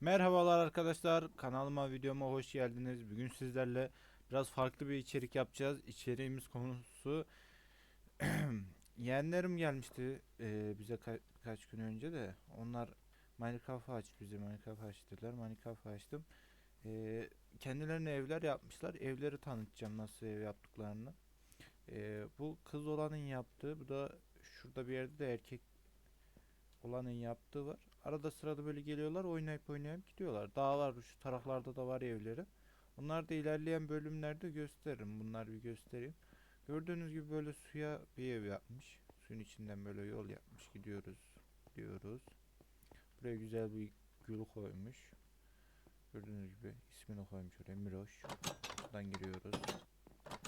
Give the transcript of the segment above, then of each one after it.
Merhabalar arkadaşlar kanalıma videoma hoş geldiniz. Bugün sizlerle biraz farklı bir içerik yapacağız. İçeriğimiz konusu yeğenlerim gelmişti e, bize ka- birkaç gün önce de onlar Minecraft aç bize Minecraft aç dediler. Minecraft açtım. E, kendilerine evler yapmışlar. Evleri tanıtacağım nasıl ev yaptıklarını. E, bu kız olanın yaptığı bu da şurada bir yerde de erkek olanın yaptığı var. Arada sırada böyle geliyorlar oynayıp oynayıp gidiyorlar. Dağlar şu taraflarda da var evleri. Bunlar da ilerleyen bölümlerde gösteririm. Bunları bir göstereyim. Gördüğünüz gibi böyle suya bir ev yapmış. Suyun içinden böyle yol yapmış. Gidiyoruz. Gidiyoruz. Buraya güzel bir gül koymuş. Gördüğünüz gibi ismini koymuş oraya Miroş. Buradan giriyoruz.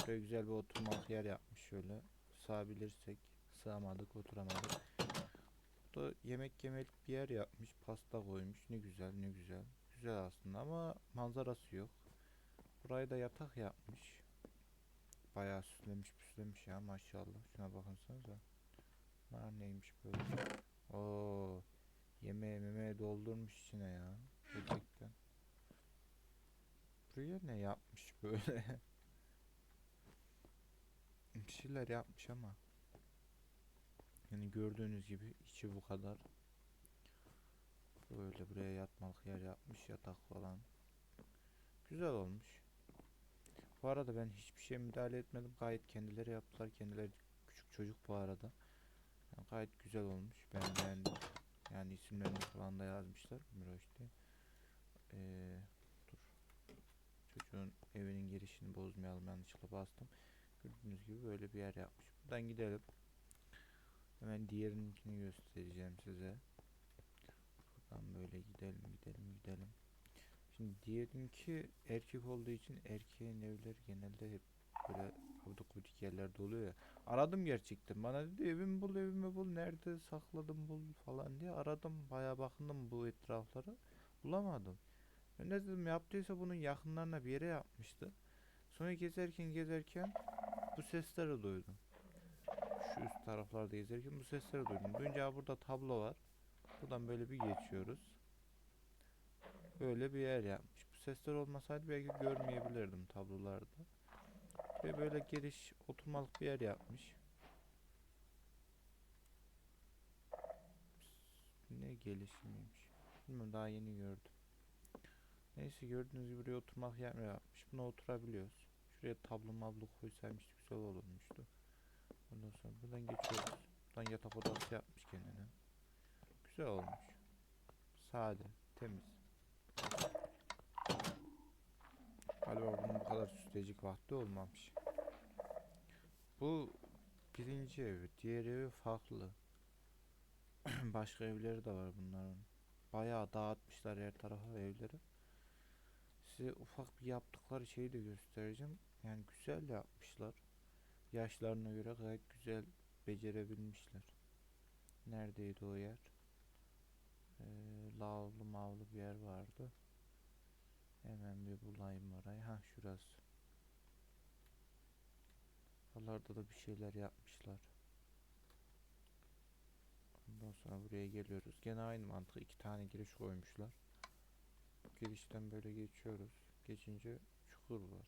Buraya güzel bir oturmalık yer yapmış şöyle. Sığabilirsek. Sığamadık oturamadık. Da yemek yemelik bir yer yapmış. Pasta koymuş. Ne güzel ne güzel. Güzel aslında ama manzarası yok. Burayı da yatak yapmış. Bayağı süslemiş püslemiş ya maşallah. Şuna bakınsanıza. Bunlar neymiş böyle. Oo, yemeğe memeğe doldurmuş içine ya. Gerçekten. Buraya ne yapmış böyle? bir şeyler yapmış ama. Yani gördüğünüz gibi içi bu kadar. Böyle buraya yatmalık yer yapmış yatak falan. Güzel olmuş. Bu arada ben hiçbir şeye müdahale etmedim. Gayet kendileri yaptılar. Kendileri küçük çocuk bu arada. Yani gayet güzel olmuş. Ben beğendim. Yani isimlerini falan da yazmışlar. Miroş diye. Ee, dur. Çocuğun evinin girişini bozmayalım. Yanlışlıkla bastım. Gördüğünüz gibi böyle bir yer yapmış. Buradan gidelim. Hemen diğerininkini göstereceğim size. Buradan böyle gidelim gidelim gidelim. Şimdi diğerinki erkek olduğu için erkeğin evleri genelde hep böyle abduk gudik yerlerde oluyor ya. Aradım gerçekten. Bana dedi evimi bul evimi bul nerede sakladım bul falan diye aradım. Bayağı bakındım bu etraflara. Bulamadım. Ben de dedim yaptıysa bunun yakınlarına bir yere yapmıştı. Sonra gezerken gezerken bu sesleri duydum şu üst taraflarda gezerken bu sesleri duydum. Duyunca "Aa, burada tablo var. Buradan böyle bir geçiyoruz. Böyle bir yer yapmış. Bu sesler olmasaydı belki görmeyebilirdim tablolarda. Ve böyle giriş oturmalık bir yer yapmış. Ne gelişimiymiş. Bilmiyorum daha yeni gördüm. Neyse gördüğünüz gibi buraya oturmak yer yapmış. Buna oturabiliyoruz. Şuraya tablo mablo koysaymış güzel olurmuştu. Ondan sonra buradan geçiyoruz. Buradan yatak odası yapmış kendine. Güzel olmuş. Sade, temiz. Galiba bunun bu kadar süsleyecek vakti olmamış. Bu birinci evi. Diğer evi farklı. Başka evleri de var bunların. Bayağı dağıtmışlar her tarafa evleri. Size ufak bir yaptıkları şeyi de göstereceğim. Yani güzel yapmışlar yaşlarına göre gayet güzel becerebilmişler. Neredeydi o yer? Ee, lavlı mavlı bir yer vardı. Hemen bir bulayım orayı. Ha şurası. Buralarda da bir şeyler yapmışlar. Ondan sonra buraya geliyoruz. Gene aynı mantık. iki tane giriş koymuşlar. Girişten böyle geçiyoruz. Geçince çukur var.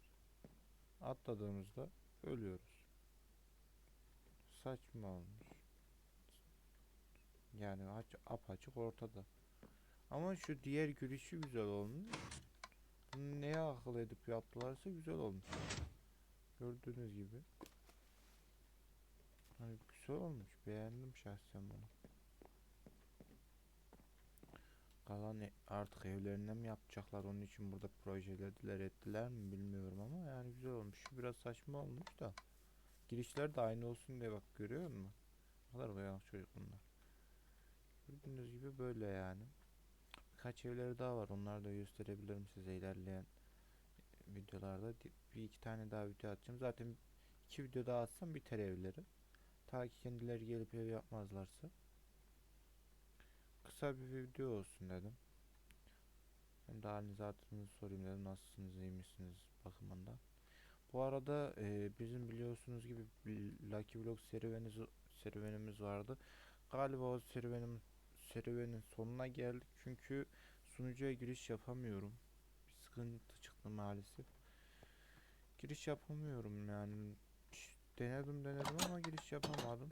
Atladığımızda ölüyoruz saçma olmuş. Yani aç, apaçık ortada. Ama şu diğer gülüşü güzel olmuş. Bunu neye akıl edip yaptılarsa güzel olmuş. Gördüğünüz gibi. Hani güzel olmuş. Beğendim şahsen bunu. Kalan e- artık evlerinden mi yapacaklar onun için burada projelediler ettiler mi bilmiyorum ama yani güzel olmuş. Şu biraz saçma olmuş da. Girişler de aynı olsun diye bak görüyor musun? Ne kadar uyanık çocuk bunlar. Gördüğünüz gibi böyle yani. Birkaç evleri daha var. Onları da gösterebilirim size ilerleyen videolarda. Bir iki tane daha video atacağım. Zaten iki video daha atsam biter evleri. Ta ki kendileri gelip ev yapmazlarsa. Kısa bir video olsun dedim. Hem de halinizi hatırınızı sorayım dedim. Nasılsınız, iyi misiniz bakımından. Bu arada e, bizim biliyorsunuz gibi bir Lucky Vlog serüvenimiz, serüvenimiz vardı. Galiba o serüvenim serüvenin sonuna geldik çünkü sunucuya giriş yapamıyorum. Bir sıkıntı çıktı maalesef. Giriş yapamıyorum yani. Denedim denedim ama giriş yapamadım.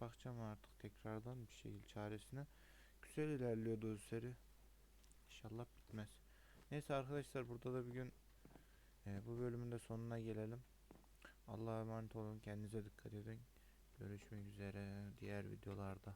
Bakacağım artık tekrardan bir şekilde çaresine. Güzel ilerliyordu o seri. İnşallah bitmez. Neyse arkadaşlar burada da bir gün bu bölümün de sonuna gelelim. Allah'a emanet olun. Kendinize dikkat edin. Görüşmek üzere diğer videolarda.